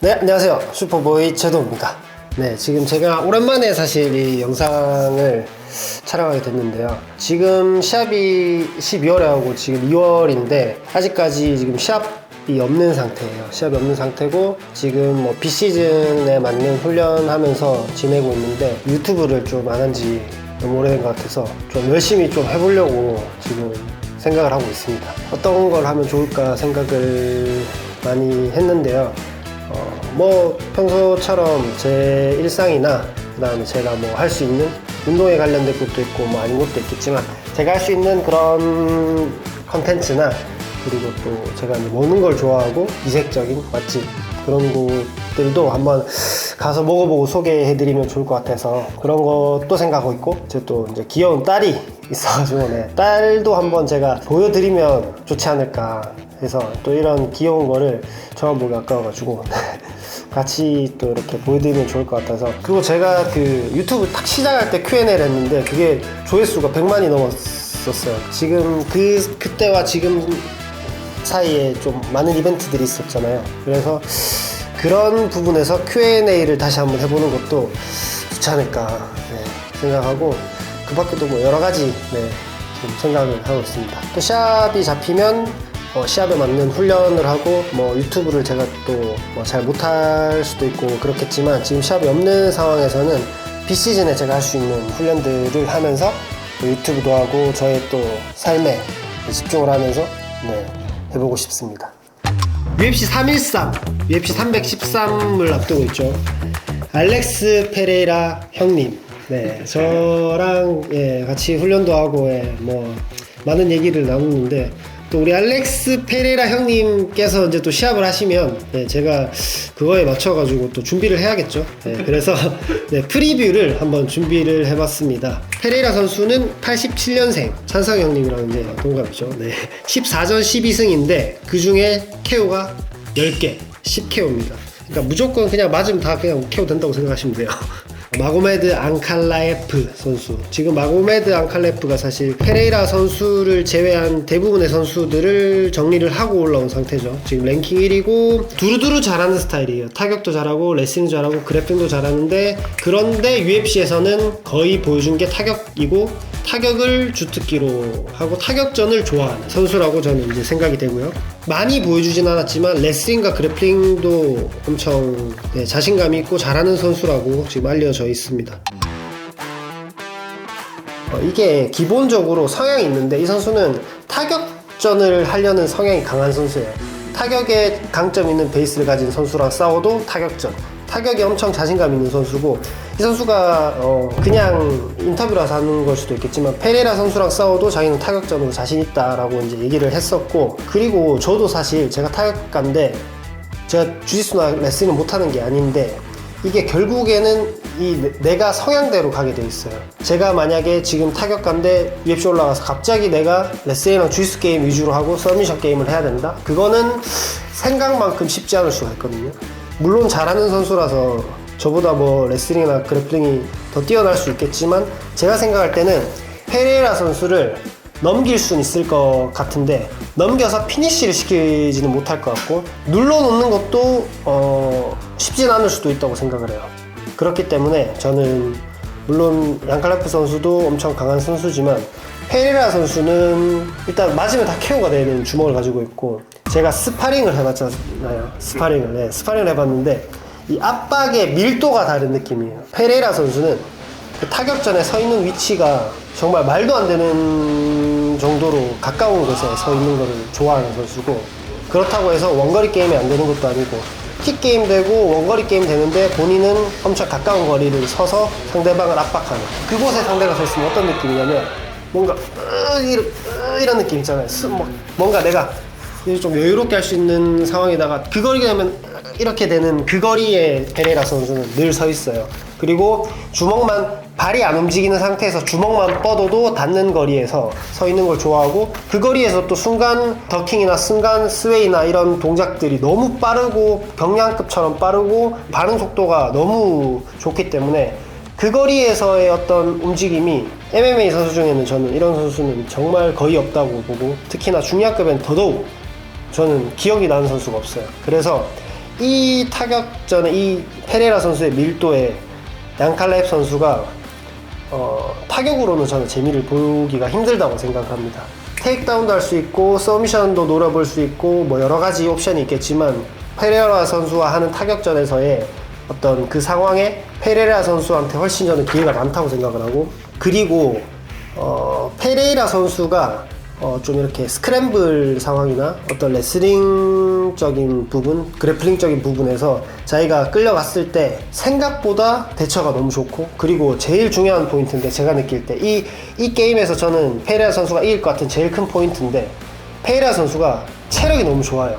네, 안녕하세요. 슈퍼보이 최동입니다. 네, 지금 제가 오랜만에 사실 이 영상을 촬영하게 됐는데요. 지금 시합이 12월에 하고 지금 2월인데 아직까지 지금 시합이 없는 상태예요. 시합이 없는 상태고 지금 뭐 비시즌에 맞는 훈련하면서 지내고 있는데 유튜브를 좀 안 한지 너무 오래된 것 같아서 좀 열심히 좀 해보려고 지금 생각을 하고 있습니다. 어떤 걸 하면 좋을까 생각을 많이 했는데요. 어, 뭐 평소처럼 제 일상이나 그다음에 제가 뭐 할 수 있는 운동에 관련된 것도 있고 뭐 아닌 것도 있겠지만 제가 할 수 있는 그런 컨텐츠나 그리고 또 제가 먹는 걸 좋아하고 이색적인 맛집 그런 곳들도 한번 가서 먹어보고 소개해드리면 좋을 것 같아서 그런 것도 생각하고 있고 제 또 이제 귀여운 딸이 있어가지고 네, 딸도 한번 제가 보여드리면 좋지 않을까 해서 또 이런 귀여운 거를 저만 보기 아까워가지고 같이 또 이렇게 보여드리면 좋을 것 같아서. 그리고 제가 그 유튜브 딱 시작할 때 Q&A를 했는데 그게 조회수가 100만이 넘었었어요. 지금 그 그때와 지금 사이에 좀 많은 이벤트들이 있었잖아요. 그래서 그런 부분에서 Q&A를 다시 한번 해보는 것도 좋지 않을까 네, 생각하고 그 밖에도 뭐 여러 가지 네, 좀 생각을 하고 있습니다. 또 시합이 잡히면 어, 시합에 맞는 훈련을 하고 뭐 유튜브를 제가 또뭐잘 못할 수도 있고 그렇겠지만 지금 시합이 없는 상황에서는 비시즌에 제가 할 수 있는 훈련들을 하면서 또 유튜브도 하고 저의 또 삶에 집중을 하면서 네, 해보고 싶습니다. UFC 313, UFC 313을 앞두고 있죠. 알렉스 페레이라 형님, 네, 저랑 예, 같이 훈련도 하고 예, 뭐 많은 얘기를 나누는데 또 우리 알렉스 페레이라 형님께서 이제 또 시합을 하시면 예, 제가 그거에 맞춰가지고 또 준비를 해야겠죠. 예, 그래서 네, 프리뷰를 한번 준비를 해봤습니다. 페레이라 선수는 87년생 찬성 형님이랑 이제 동갑이죠. 네, 14전 12승인데 그 중에 KO가 10개, 10KO입니다. 그러니까 무조건 그냥 맞으면 다 그냥 KO 된다고 생각하시면 돼요. 마고메드 앙칼라에프 선수. 지금 마고메드 앙칼라에프가 사실 페레이라 선수를 제외한 대부분의 선수들을 정리를 하고 올라온 상태죠. 지금 랭킹 1위고 두루두루 잘하는 스타일이에요. 타격도 잘하고 레슬링도 잘하고 그래플링도 잘하는데 그런데 UFC에서는 거의 보여준 게 타격이고 타격을 주특기로 하고 타격전을 좋아하는 선수라고 저는 이제 생각이 되고요. 많이 보여주진 않았지만 레슬링과 그래플링도 엄청 네, 자신감 있고 잘하는 선수라고 지금 알려져 있습니다. 어, 이게 기본적으로 성향이 있는데 이 선수는 타격전을 하려는 성향이 강한 선수예요. 타격에 강점 있는 베이스를 가진 선수랑 싸워도 타격전. 타격에 엄청 자신감 있는 선수고 이 선수가 어, 그냥 인터뷰라서 하는 걸 수도 있겠지만 페레라 선수랑 싸워도 자기는 타격전으로 자신 있다라고 이제 얘기를 했었고 그리고 저도 사실 제가 타격가인데 제가 주짓수나 레슬링을 못하는 게 아닌데 이게 결국에는 이 내- 내가 성향대로 가게 돼 있어요. 제가 만약에 지금 타격가인데 UFC 올라가서 갑자기 내가 레슬링이랑 주짓수 게임 위주로 하고 서미션 게임을 해야 된다? 그거는 생각만큼 쉽지 않을 수가 있거든요. 물론 잘하는 선수라서 저보다 뭐 레슬링이나 그래플링이 더 뛰어날 수 있겠지만 제가 생각할 때는 페레라 선수를 넘길 수는 있을 것 같은데 넘겨서 피니쉬를 시키지는 못할 것 같고 눌러놓는 것도 어, 쉽진 않을 수도 있다고 생각을 해요. 그렇기 때문에 저는 물론 양칼라프 선수도 엄청 강한 선수지만 페레라 선수는 일단 맞으면 다 KO가 되는 주먹을 가지고 있고 제가 스파링을 해봤잖아요. 스파링을 네, 스파링을 해봤는데 이 압박의 밀도가 다른 느낌이에요. 페레라 선수는 그 타격전에 서 있는 위치가 정말 말도 안 되는 정도로 가까운 곳에 서 있는 것을 좋아하는 선수고 그렇다고 해서 원거리 게임이 안 되는 것도 아니고 킥 게임 되고 원거리 게임 되는데 본인은 엄청 가까운 거리를 서서 상대방을 압박하는 그곳에 상대가 서 있으면 어떤 느낌이냐면 뭔가 으, 이런, 으, 이런 느낌 있잖아요 뭔가 내가 좀 여유롭게 할 수 있는 상황에다가 그 거리가 되면 이렇게 되는 그 거리에 페레라 선수는 늘 서 있어요. 그리고 주먹만 발이 안 움직이는 상태에서 주먹만 뻗어도 닿는 거리에서 서 있는 걸 좋아하고 그 거리에서 또 순간 더킹이나 순간 스웨이나 이런 동작들이 너무 빠르고 경량급처럼 빠르고 반응 속도가 너무 좋기 때문에 그 거리에서의 어떤 움직임이 MMA 선수 중에는 저는 이런 선수는 정말 거의 없다고 보고 특히나 중량급엔 더더욱 저는 기억이 나는 선수가 없어요. 그래서 이 타격전에 이 페레라 선수의 밀도에 양칼렙 선수가 어, 타격으로는 저는 재미를 보기가 힘들다고 생각을 합니다. 테이크다운도 할 수 있고 서미션도 노려볼 수 있고 뭐 여러 가지 옵션이 있겠지만 페레라 선수와 하는 타격전에서의 어떤 그 상황에 페레라 선수한테 훨씬 저는 기회가 많다고 생각을 하고 그리고 어, 페레이라 선수가 어, 좀 이렇게 스크램블 상황이나 어떤 레슬링적인 부분, 그래플링적인 부분에서 자기가 끌려갔을 때 생각보다 대처가 너무 좋고 그리고 제일 중요한 포인트인데 제가 느낄 때 이 이 게임에서 저는 페레이라 선수가 이길 것 같은 제일 큰 포인트인데 페레이라 선수가 체력이 너무 좋아요.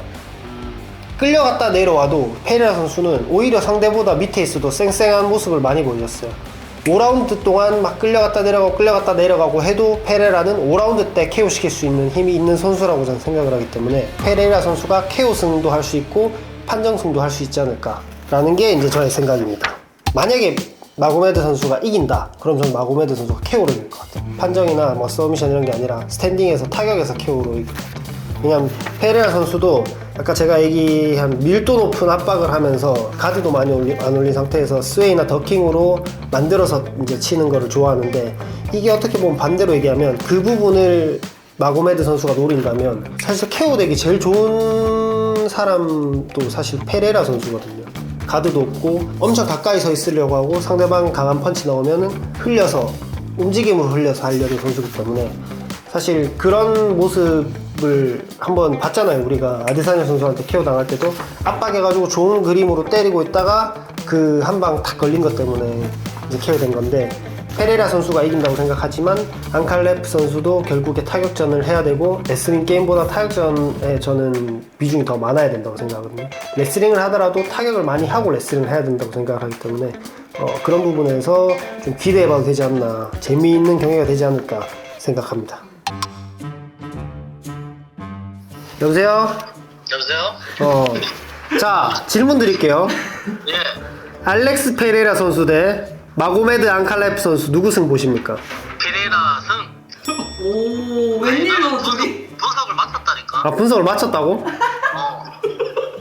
끌려갔다 내려와도 페레라 선수는 오히려 상대보다 밑에 있어도 쌩쌩한 모습을 많이 보여줬어요. 5라운드 동안 막 끌려갔다 내려가고 끌려갔다 내려가고 해도 페레라는 5라운드 때 KO 시킬 수 있는 힘이 있는 선수라고 저는 생각을 하기 때문에 페레라 선수가 KO 승도 할 수 있고 판정 승도 할 수 있지 않을까라는 게 이제 저의 생각입니다. 만약에 마고메드 선수가 이긴다. 그럼 저는 마고메드 선수가 KO로 이길 것 같아요. 판정이나 뭐 서미션 이런 게 아니라 스탠딩에서 타격에서 KO로 이길 것 같아요. 왜냐면 페레라 선수도 아까 제가 얘기한 밀도 높은 압박을 하면서 가드도 많이 올리, 안 올린 상태에서 스웨이나 더킹으로 만들어서 이제 치는 거를 좋아하는데 이게 어떻게 보면 반대로 얘기하면 그 부분을 마고메드 선수가 노린다면 사실 KO 되기 제일 좋은 사람도 사실 페레라 선수거든요. 가드도 없고 엄청 가까이 서 있으려고 하고 상대방 강한 펀치 나오면은 흘려서 움직임을 흘려서 하려는 선수이기 때문에 사실 그런 모습 을 한번 봤잖아요 우리가 아데사냐 선수한테 KO 당할 때도 압박해가지고 좋은 그림으로 때리고 있다가 그 한 방 탁 걸린 것 때문에 이제 KO 된 건데 페레라 선수가 이긴다고 생각하지만 안칼레프 선수도 결국에 타격전을 해야 되고 레슬링 게임보다 타격전에 저는 비중이 더 많아야 된다고 생각하거든요. 레슬링을 하더라도 타격을 많이 하고 레슬링을 해야 된다고 생각을 하기 때문에 어, 그런 부분에서 좀 기대해봐도 되지 않나 재미있는 경기가 되지 않을까 생각합니다. 여보세요? 여보세요? 어, 자 질문 드릴게요. 예. 알렉스 페레라 선수 대 마고메드 안칼레프 선수 누구 승 보십니까? 피레라 승. 오 웬일로 분석, 둘이 분석을 맞췄다니까. 아 분석을 맞췄다고? 어.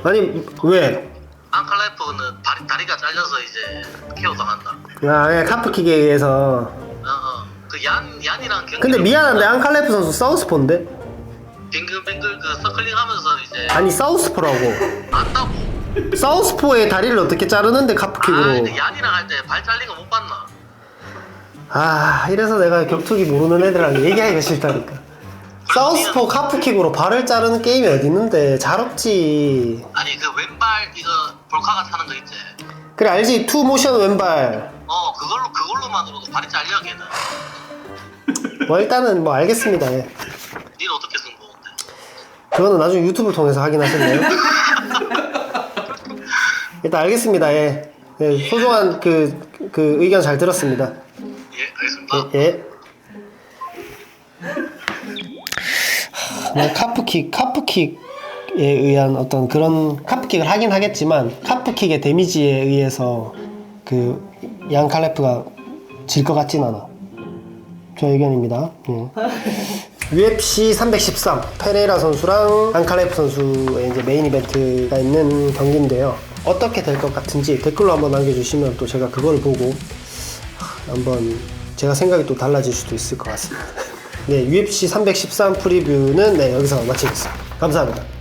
아니 왜? 안칼라이프는 다리, 다리가 잘려서 이제 키워 당한다. 아, 예, 카프킥에 의해서. 어, 어. 그 얀, 얀이랑 경기. 근데 미안한데 안칼레프 선수 사우스포인데? 빙글빙글 그 서클링 하면서 이제 아니 사우스포라고. 안다고. 사우스포의 다리를 어떻게 자르는데 아, 카프킥으로? 근데 얀이랑 할 때 발 잘린 거 못 봤나? 아 이래서 내가 격투기 모르는 애들랑 얘기하기가 싫다니까. 사우스포 카프킥으로 발을 자르는 게임이 어디 있는데 잘 없지. 아니 그 왼발 이거 볼카가 타는 거 있지. 그래 알지? 투 모션 왼발. 어 그걸로 그걸로만으로도 발이 잘려 걔는. 뭐 일단은 뭐 알겠습니다. 예. 니는 어떻게? 그거는 나중에 유튜브 통해서 확인하실래요? 일단 알겠습니다. 예. 예, 소중한 그, 그 의견 잘 들었습니다. 예 알겠습니다. 예. 네, 카프킥, 카프킥에 의한 어떤 그런 카프킥을 하긴 하겠지만 카프킥의 데미지에 의해서 그 양 칼레프가 질 것 같진 않아. 저 의견입니다. 예. UFC 313 페레이라 선수랑 안칼레프 선수의 이제 메인 이벤트가 있는 경기인데요. 어떻게 될 것 같은지 댓글로 한번 남겨주시면 또 제가 그걸 보고 한번 제가 생각이 또 달라질 수도 있을 것 같습니다. 네, UFC 313 프리뷰는 네, 여기서 마치겠습니다. 감사합니다.